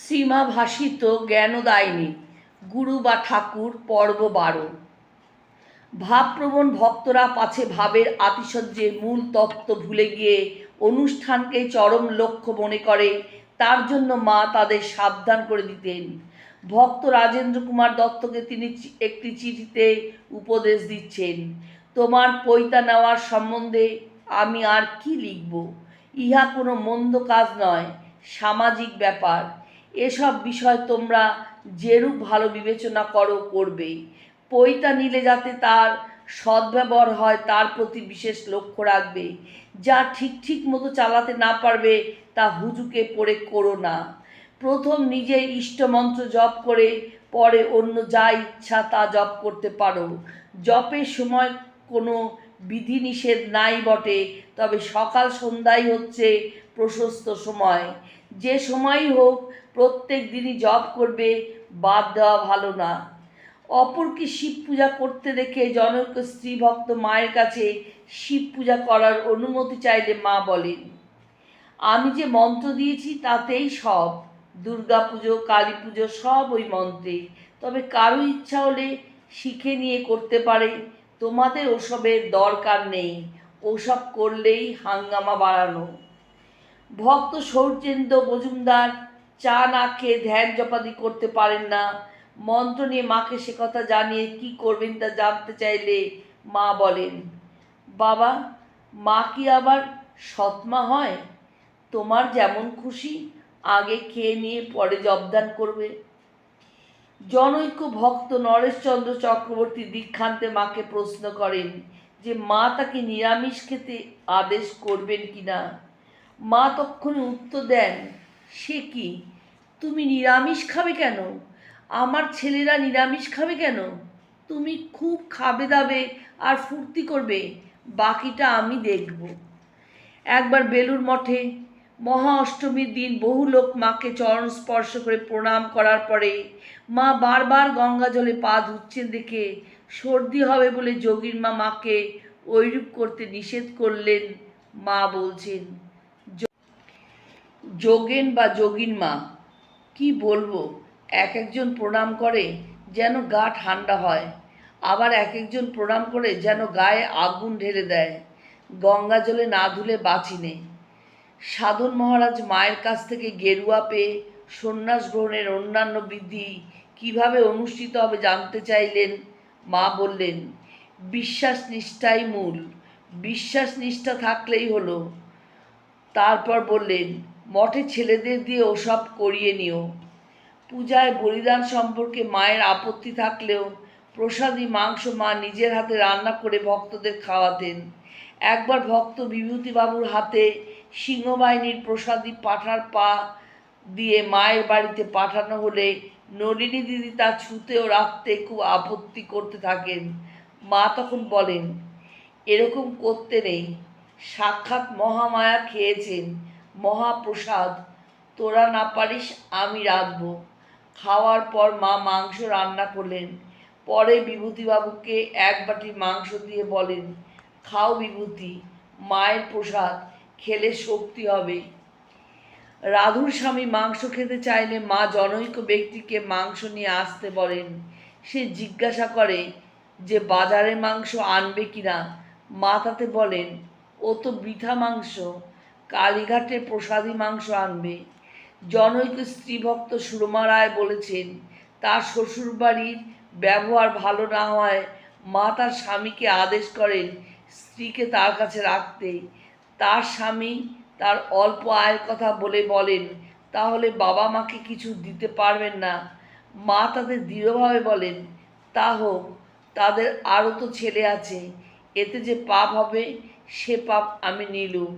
শ্রীমা ভাসিত জ্ঞানদায়িনী, গুরু বা ঠাকুর পর্ব বারো ভাবপ্রবণ ভক্তরা পাছে ভাবের আতিশয্যের মূল তত্ত্ব ভুলে গিয়ে অনুষ্ঠানকে চরম লক্ষ্য মনে করে, তার জন্য মা তাদের সাবধান করে দিতেন। ভক্ত রাজেন্দ্র কুমার দত্তকে তিনি একটি চিঠিতে উপদেশ দিচ্ছেন, তোমার পৈতা নেওয়ার সম্বন্ধে আমি আর কি লিখব? ইহা কোনো মন্দ কাজ নয়, সামাজিক ব্যাপার। এসব বিষয় তোমরা যেরূপ ভালো বিবেচনা করো করবে পৈতা নিলে যাতে তার সদ্ব্যবহার হয়, তার প্রতি বিশেষ লক্ষ্য রাখবে। যা ঠিক ঠিক মতো চালাতে না পারবে, তা হুজুকে পড়ে করো না। প্রথম নিজের ইষ্টমন্ত্র জপ করে, পরে অন্য যা ইচ্ছা তা জপ করতে পারো। জপের সময় কোনো বিধিনিষেধ নাই বটে, তবে সকাল সন্ধ্যাই হচ্ছে প্রশস্ত সময়। যে সময়ই হোক প্রত্যেক দিনই জপ করবে, বাদ দেওয়া ভালো না। অপরকে শিব পূজা করতে দেখে জনক স্ত্রী ভক্ত মায়ের কাছে শিব পূজা করার অনুমতি চাইলে মা বলেন, আমি যে মন্ত্র দিয়েছি তাতেই সব। দুর্গা পুজো, কালী পুজো সব ওই মন্ত্রে। তবে কারও ইচ্ছা হলে শিখে নিয়ে করতে পারে। তোমাদের ওসবের দরকার নেই। ওসব করলেই হাঙ্গামা বাড়ানো। ভক্ত সৌর্যেন্দ্র মজুমদার চা না খেয়ে ধ্যান জপাদি করতে পারেন না। মন্ত্র নিয়ে মাকে সে কথা জানিয়ে কি করবেন তা জানতে চাইলে মা বলেন, বাবা, মা কি আবার সৎমা হয়? তোমার যেমন খুশি, আগে খেয়ে নিয়ে পরে জবদান করবে। জনৈক ভক্ত নরেশচন্দ্র চক্রবর্তী দীক্ষান্তে মাকে প্রশ্ন করেন যে, মা তাকে নিরামিষ খেতে আদেশ করবেন কি না? মা তক্ষণে উত্তর দেন, সে কি? তুমি নিরামিষ খাবে কেন? আমার ছেলেরা নিরামিষ খাবে কেন? তুমি খুব খাবে দাবে আর ফুর্তি করবে, বাকিটা আমি দেখব। একবার বেলুর মঠে মহা অষ্টমীর দিন বহু লোক মাকে চরণ স্পর্শ করে প্রণাম করার পরে মা বারবার গঙ্গা জলে পা ধুচ্ছেন দেখে সর্দি হবে বলে যোগীর মা মাকে ওইরূপ করতে নিষেধ করলেন, মা বলছেন যোগেন বা যোগিন মা কি বলব? এক একজন প্রণাম করে যেন গা ঠান্ডা হয়, আবার এক একজন প্রণাম করে যেন গায়ে আগুন ঢেলে দেয়। গঙ্গা জলে না ধুলে বাঁচি নে। সাধন মহারাজ মায়ের কাছ থেকে গেরুয়া পেয়ে সন্ন্যাস গ্রহণের অন্যান্য বিধি কীভাবে অনুষ্ঠিত হবে জানতে চাইলেন? মা বললেন, বিশ্বাস নিষ্ঠাই মূল। বিশ্বাস নিষ্ঠা থাকলেই হলো। তারপর বললেন মঠে ছেলেদের দিয়ে ওসব করিয়ে নিও। পূজায় বলিদান সম্পর্কে মায়ের আপত্তি থাকলেও প্রসাদী, মাংস মা নিজের হাতে রান্না করে ভক্তদের খাওয়াতেন। একবার ভক্ত বিভূতিবাবুর হাতে সিংহবাহিনীর প্রসাদী পাঠার পা দিয়ে মায়ের বাড়িতে পাঠানো হলে নলিনী দিদি তা ছুতে ও রাখতে খুব আপত্তি করতে থাকেন। মা তখন বলেন, এরকম করতে নেই। সাক্ষাৎ মহামায়া খেয়েছেন। মহাপ্রসাদ, তোরা না পারিস আমি রাঁধবো। খাওয়ার পর মা মাংস রান্না করলেন। পরে বিভূতিবাবুকে এক বাটি মাংস দিয়ে বলেন, খাও বিভূতি, মায়ের প্রসাদ, খেলে শক্তি হবে। রাধুর স্বামী মাংস খেতে চাইলে মা জনৈক ব্যক্তিকে মাংস নিয়ে আসতে বলেন। সে জিজ্ঞাসা করে যে, বাজারে মাংস আনবে কিনা? মা তাতে বলেন, ও তো বৃথা মাংস। কালীঘাটে প্রসাদী মাংস আনবে। জনৈক স্ত্রীভক্ত সুরমা রায় বলেছেন, তার শ্বশুরবাড়ির ব্যবহার ভালো না হয় মা তার স্বামীকে আদেশ করেন স্ত্রীকে তার কাছে রাখতে। তার স্বামী তার অল্প আয়ের কথা বলে বলেন, তাহলে বাবা মাকে কিছু দিতে পারবেন না। মা তাদের দৃঢ়ভাবে বলেন, তা হোক, তাদের আরও তো ছেলে আছে, এতে যে পাপ হবে, সে পাপ আমি নিলুম।